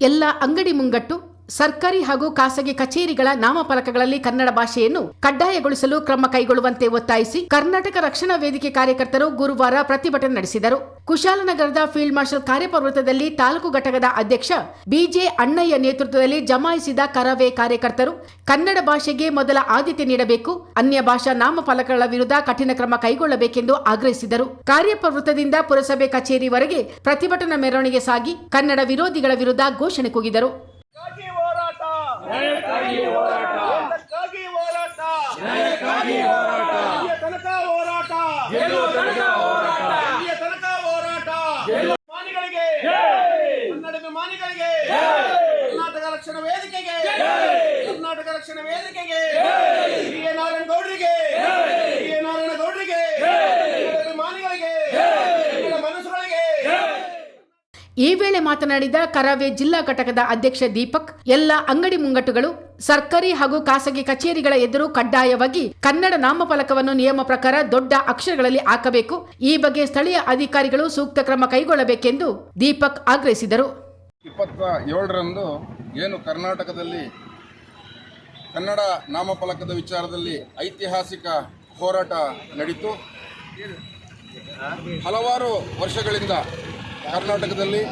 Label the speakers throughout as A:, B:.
A: ಎಲ್ಲ ಅಂಗಡಿ ಮುಂಗಟ್ಟು ಸರ್ಕಾರಿ ಹಾಗೂ ಖಾಸಗಿ ಕಚೇರಿಗಳ ನಾಮಫಲಕಗಳಲ್ಲಿ ಕನ್ನಡ ಭಾಷೆಯನ್ನು ಕಡ್ಡಾಯಗೊಳಿಸಲು ಕ್ರಮ ಕೈಗೊಳ್ಳುವಂತೆ ಒತ್ತಾಯಿಸಿ ಕರ್ನಾಟಕ ರಕ್ಷಣಾ ವೇದಿಕೆ ಕಾರ್ಯಕರ್ತರು ಗುರುವಾರ ಪ್ರತಿಭಟನೆ ನಡೆಸಿದರು. ಕುಶಾಲನಗರದ ಫೀಲ್ಡ್ ಮಾರ್ಷಲ್ ಕಾರ್ಯಪರ್ವತದಲ್ಲಿ ತಾಲೂಕು ಘಟಕದ ಅಧ್ಯಕ್ಷ ಬಿಜೆ ಅಣ್ಣಯ್ಯ ನೇತೃತ್ವದಲ್ಲಿ ಜಮಾಯಿಸಿದ ಕರವೇ ಕಾರ್ಯಕರ್ತರು, ಕನ್ನಡ ಭಾಷೆಗೆ ಮೊದಲ ಆದ್ಯತೆ ನೀಡಬೇಕು, ಅನ್ಯ ಭಾಷಾ ನಾಮಫಲಕಗಳ ವಿರುದ್ಧ ಕಠಿಣ ಕ್ರಮ ಕೈಗೊಳ್ಳಬೇಕೆಂದು ಆಗ್ರಹಿಸಿದರು. ಕಾರ್ಯಪರ್ವತದಿಂದ ಪುರಸಭೆ ಕಚೇರಿವರೆಗೆ ಪ್ರತಿಭಟನಾ ಮೆರವಣಿಗೆ ಸಾಗಿ ಕನ್ನಡ ವಿರೋಧಿಗಳ ವಿರುದ್ಧ ಘೋಷಣೆ ಕೂಗಿದರು.
B: போராட்டம்.
A: ಈ ವೇಳೆ ಮಾತನಾಡಿದ ಕರಾವೆ ಜಿಲ್ಲಾ ಘಟಕದ ಅಧ್ಯಕ್ಷ ದೀಪಕ್, ಎಲ್ಲ ಅಂಗಡಿ ಮುಂಗಟ್ಟುಗಳು, ಸರ್ಕಾರಿ ಹಾಗೂ ಖಾಸಗಿ ಕಚೇರಿಗಳ ಎದುರು ಕಡ್ಡಾಯವಾಗಿ ಕನ್ನಡ ನಾಮಫಲಕವನ್ನು ನಿಯಮ ಪ್ರಕಾರ ದೊಡ್ಡ ಅಕ್ಷರಗಳಲ್ಲಿ ಹಾಕಬೇಕು. ಈ ಬಗ್ಗೆ ಸ್ಥಳೀಯ ಅಧಿಕಾರಿಗಳು ಸೂಕ್ತ ಕ್ರಮ ಕೈಗೊಳ್ಳಬೇಕೆಂದು ದೀಪಕ್ ಆಗ್ರಹಿಸಿದರು.
C: ಇಪ್ಪತ್ತ ಏಳರಂದು ಏನು ಕರ್ನಾಟಕದಲ್ಲಿ ಕನ್ನಡ ನಾಮಫಲಕದ ವಿಚಾರದಲ್ಲಿ ಐತಿಹಾಸಿಕ ಹೋರಾಟ ನಡೀತು. ಹಲವಾರು ವರ್ಷಗಳಿಂದ ಕರ್ನಾಟಕದಲ್ಲಿ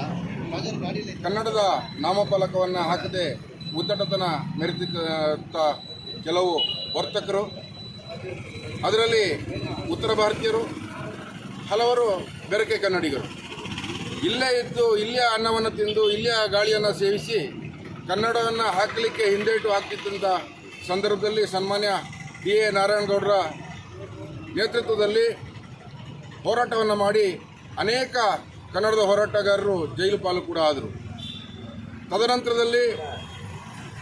C: ಕನ್ನಡದ ನಾಮಫಲಕವನ್ನು ಹಾಕದೆ ಉದ್ದಟತನ ಮೆರೆದಿದ್ದ ಕೆಲವು ವರ್ತಕರು, ಅದರಲ್ಲಿ ಉತ್ತರ ಭಾರತೀಯರು, ಹಲವರು ಬೆರಕೆ ಕನ್ನಡಿಗರು. ಇಲ್ಲೇ ಇದ್ದು, ಇಲ್ಲೇ ಅನ್ನವನ್ನು ತಿಂದು, ಇಲ್ಲೇ ಗಾಳಿಯನ್ನು ಸೇವಿಸಿ ಕನ್ನಡವನ್ನು ಹಾಕಲಿಕ್ಕೆ ಹಿಂದೇಟು ಹಾಕ್ತಿದ್ದಂಥ ಸಂದರ್ಭದಲ್ಲಿ ಸನ್ಮಾನ್ಯ ಡಿ ಎ ನಾರಾಯಣಗೌಡರ ನೇತೃತ್ವದಲ್ಲಿ ಹೋರಾಟವನ್ನು ಮಾಡಿ ಅನೇಕ ಕನ್ನಡದ ಹೋರಾಟಗಾರರು ಜೈಲು ಪಾಲು ಕೂಡ ಆದರು. ತದನಂತರದಲ್ಲಿ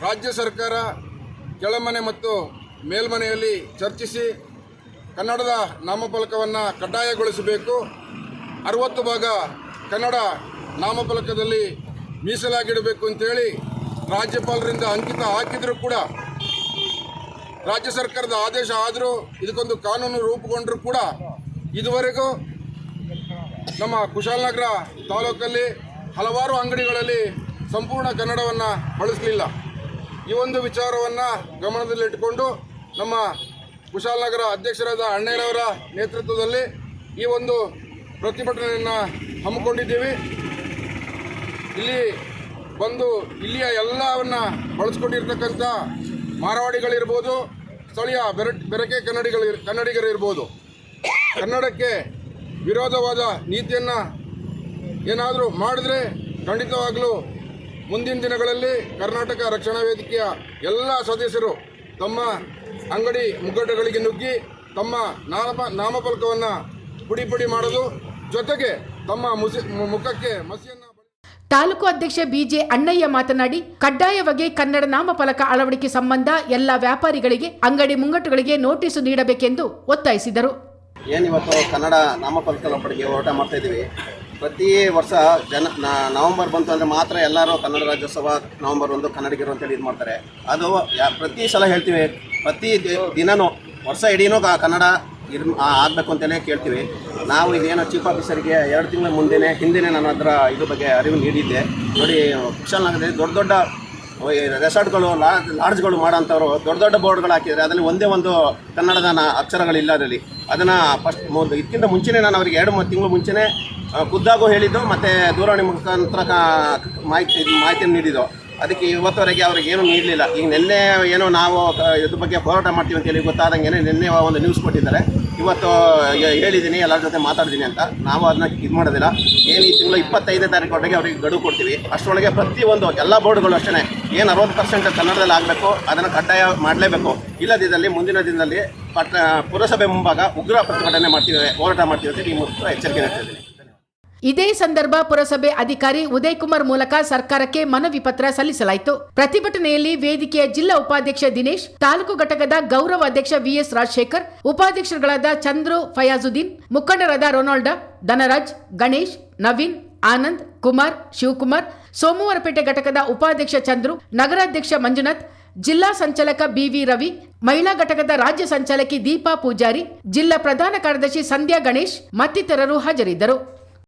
C: ರಾಜ್ಯ ಸರ್ಕಾರ ಕೆಳಮನೆ ಮತ್ತು ಮೇಲ್ಮನೆಯಲ್ಲಿ ಚರ್ಚಿಸಿ ಕನ್ನಡದ ನಾಮಫಲಕವನ್ನು ಕಡ್ಡಾಯಗೊಳಿಸಬೇಕು. ಅರವತ್ತು ಭಾಗ ಕನ್ನಡ ನಾಮಫಲಕದಲ್ಲಿ ಮೀಸಲಾಗಿಡಬೇಕು ಅಂತೇಳಿ ರಾಜ್ಯಪಾಲರಿಂದ ಅಂಕಿತ ಹಾಕಿದರೂ ಕೂಡ. ರಾಜ್ಯ ಸರ್ಕಾರದ ಆದೇಶ ಆದರೂ ಇದಕ್ಕೊಂದು ಕಾನೂನು ರೂಪುಗೊಂಡರೂ ಕೂಡ ಇದುವರೆಗೂ ನಮ್ಮ ಕುಶಾಲನಗರ ತಾಲೂಕಲ್ಲಿ ಹಲವಾರು ಅಂಗಡಿಗಳಲ್ಲಿ ಸಂಪೂರ್ಣ ಕನ್ನಡವನ್ನು ಬಳಸಲಿಲ್ಲ. ಈ ಒಂದು ವಿಚಾರವನ್ನು ಗಮನದಲ್ಲಿಟ್ಟುಕೊಂಡು ನಮ್ಮ ಕುಶಾಲನಗರ ಅಧ್ಯಕ್ಷರಾದ ಅಣ್ಣೇರವರ ನೇತೃತ್ವದಲ್ಲಿ ಈ ಒಂದು ಪ್ರತಿಭಟನೆಯನ್ನು ಹಮ್ಮಿಕೊಂಡಿದ್ದೀವಿ. ಇಲ್ಲಿ ಬಂದು ಇಲ್ಲಿಯ ಎಲ್ಲವನ್ನು ಬಳಸ್ಕೊಂಡಿರ್ತಕ್ಕಂಥ ಮಾರವಾಡಿಗಳಿರ್ಬೋದು, ಸ್ಥಳೀಯ ಬೆರ, ಬೆರಕೆ ಕನ್ನಡಿಗಳು ಕನ್ನಡಿಗರಿರ್ಬೋದು. ಕನ್ನಡಕ್ಕೆ ವಿರೋಧವಾದ ನೀತಿಯನ್ನು ಏನಾದರೂ ಮಾಡಿದ್ರೆ ಖಂಡಿತವಾಗಲೂ ಮುಂದಿನ ದಿನಗಳಲ್ಲಿ ಕರ್ನಾಟಕ ರಕ್ಷಣಾ ವೇದಿಕೆಯ ಎಲ್ಲ ಸದಸ್ಯರು ತಮ್ಮ ಅಂಗಡಿ ಮುಗ್ಗಟ್ಟುಗಳಿಗೆ ನುಗ್ಗಿ ತಮ್ಮ ನಾಮ ನಾಮಫಲಕವನ್ನು ಪುಡಿ ಪುಡಿ ಮಾಡೋದು ಜೊತೆಗೆ ತಮ್ಮ ಮುಸಿ ಮುಖಕ್ಕೆ ಮಸಿಯನ್ನು
A: ತಾಲೂಕು ಅಧ್ಯಕ್ಷ ಬಿಜೆ ಅಣ್ಣಯ್ಯ ಮಾತನಾಡಿ ಕಡ್ಡಾಯವಾಗಿ ಕನ್ನಡ ನಾಮಫಲಕ ಅಳವಡಿಕೆ ಸಂಬಂಧ ಎಲ್ಲ ವ್ಯಾಪಾರಿಗಳಿಗೆ, ಅಂಗಡಿ ಮುಂಗಟ್ಟುಗಳಿಗೆ ನೋಟಿಸು ನೀಡಬೇಕೆಂದು ಒತ್ತಾಯಿಸಿದರು.
D: ಏನು ಇವತ್ತು ಕನ್ನಡ ನಾಮಫಲಕದ ಬಗ್ಗೆ ಹೋರಾಟ ಮಾಡ್ತಾ ಇದ್ದೀವಿ. ಪ್ರತಿ ವರ್ಷ ಜನ ನವಂಬರ್ ಬಂತು ಅಂದರೆ ಮಾತ್ರ ಎಲ್ಲರೂ ಕನ್ನಡ ರಾಜ್ಯೋತ್ಸವ ನವಂಬರ್ ಒಂದು ಕನ್ನಡಿಗರು ಅಂತೇಳಿ ಇದು ಮಾಡ್ತಾರೆ. ಅದು ಯಾ- ಪ್ರತಿ ಸಲ ಹೇಳ್ತೀವಿ. ಪ್ರತಿ ದಿ- ದಿನನೂ ವರ್ಷ ಇಡೀನೂ ಕನ್ನಡ ಇರ್ ಆಗಬೇಕು ಅಂತಲೇ ಕೇಳ್ತೀವಿ. ನಾವು ಇದೇನೋ ಚೀಫ್ ಆಫೀಸರಿಗೆ ಎರಡು ತಿಂಗಳ ಮುಂದೆನೇ, ಹಿಂದೆನೇ ನಾನು ಅದರ ಇದ್ರ ಬಗ್ಗೆ ಅರಿವು ನೀಡಿದ್ದೆ. ನೋಡಿ ಕುಶಾಲನಗರದಲ್ಲಿ ದೊಡ್ಡ ದೊಡ್ಡ ರೆಸಾರ್ಟ್ಗಳು ಲಾಡ್ಜ್ ಲಾಡ್ಜ್ಗಳು ಮಾಡೋಂಥವ್ರು ದೊಡ್ಡ ದೊಡ್ಡ ಬೋರ್ಡ್ಗಳು ಹಾಕಿದ್ದಾರೆ ಅದರಲ್ಲಿ ಒಂದೇ ಒಂದು ಕನ್ನಡದ ಅಕ್ಷರಗಳಿಲ್ಲ ಅದರಲ್ಲಿ. ಅದನ್ನು ಫಸ್ಟ್ ಮೊದಲು ಇದಕ್ಕಿಂತ ಮುಂಚೆನೇ ನಾನು ಅವರಿಗೆ ಎರಡು ಮೂರು ತಿಂಗಳು ಮುಂಚೆನೇ ಖುದ್ದಾಗೂ ಹೇಳಿದ್ದು ಮತ್ತು ದೂರವಾಣಿ ಮುಖಾಂತರ ಮಾಹಿತಿ, ಮಾಹಿತಿಯನ್ನು ನೀಡಿದ್ದು. ಅದಕ್ಕೆ ಇವತ್ತವರೆಗೆ ಅವ್ರಿಗೆ ಏನೂ ನೀಡಲಿಲ್ಲ. ಈಗ ನಿನ್ನೆ ಏನೋ ನಾವು ಇದ್ರ ಬಗ್ಗೆ ಹೋರಾಟ ಮಾಡ್ತೀವಿ ಅಂತೇಳಿ ಗೊತ್ತಾದಂಗೆ ನಿನ್ನೆ ಒಂದು ನ್ಯೂಸ್ ಕೊಟ್ಟಿದ್ದಾರೆ. ಇವತ್ತು ಹೇಳಿದ್ದೀನಿ ಎಲ್ಲರ ಜೊತೆ ಮಾತಾಡ್ತೀನಿ ಅಂತ. ನಾವು ಅದನ್ನ ಇದು ಮಾಡೋದಿಲ್ಲ. ಏನು ಈ ತಿಂಗಳು ಇಪ್ಪತ್ತೈದನೇ ತಾರೀಕು ಅವರಿಗೆ ಗಡುವು ಕೊಡ್ತೀವಿ. ಅಷ್ಟರೊಳಗೆ ಪ್ರತಿಯೊಂದು ಎಲ್ಲ ಬೋರ್ಡ್ಗಳು ಅಷ್ಟೇ ಏನು ಅರವತ್ತು ಪರ್ಸೆಂಟ್ ಕನ್ನಡದಲ್ಲಿ ಆಗಬೇಕು, ಅದನ್ನು ಕಡ್ಡಾಯ ಮಾಡಲೇಬೇಕು. ಇಲ್ಲದಿದ್ದಲ್ಲಿ ಮುಂದಿನ ದಿನದಲ್ಲಿ ಪಟ್ಟ ಪುರಸಭೆ ಮುಂಭಾಗ ಉಗ್ರ ಪ್ರತಿಭಟನೆ ಮಾಡ್ತೀವಿ ಹೋರಾಟ ಮಾಡ್ತೀವಿ ಅಂತ ಮೂಲಕ ಎಚ್ಚರಿಕೆ ನೀಡ್ತಿದ್ದೀನಿ
A: ಇದೇ ಸಂದರ್ಭ ಪುರಸಭೆ ಅಧಿಕಾರಿ ಉದಯ್ ಕುಮಾರ್ ಮೂಲಕ ಸರ್ಕಾರಕ್ಕೆ ಮನವಿ ಪತ್ರ ಸಲ್ಲಿಸಲಾಯಿತು. ಪ್ರತಿಭಟನೆಯಲ್ಲಿ ವೇದಿಕೆಯ ಜಿಲ್ಲಾ ಉಪಾಧ್ಯಕ್ಷ ದಿನೇಶ್, ತಾಲೂಕು ಘಟಕದ ಗೌರವ ಅಧ್ಯಕ್ಷ ವಿಎಸ್ ರಾಜಶೇಖರ್, ಉಪಾಧ್ಯಕ್ಷರುಗಳಾದ ಚಂದ್ರು ಫಯಾಜುದ್ದೀನ್, ಮುಖಂಡರಾದ ರೊನಾಲ್ಡ, ಧನರಾಜ್, ಗಣೇಶ್, ನವೀನ್, ಆನಂದ್, ಕುಮಾರ್, ಶಿವಕುಮಾರ್, ಸೋಮವಾರಪೇಟೆ ಘಟಕದ ಉಪಾಧ್ಯಕ್ಷ ಚಂದ್ರು, ನಗರಾಧ್ಯಕ್ಷ ಮಂಜುನಾಥ್, ಜಿಲ್ಲಾ ಸಂಚಾಲಕ ಬಿವಿ ರವಿ, ಮಹಿಳಾ ಘಟಕದ ರಾಜ್ಯ ಸಂಚಾಲಕಿ ದೀಪಾ ಪೂಜಾರಿ, ಜಿಲ್ಲಾ ಪ್ರಧಾನ ಕಾರ್ಯದರ್ಶಿ ಸಂಧ್ಯಾ ಗಣೇಶ್ ಮತ್ತಿತರರು ಹಾಜರಿದ್ದರು.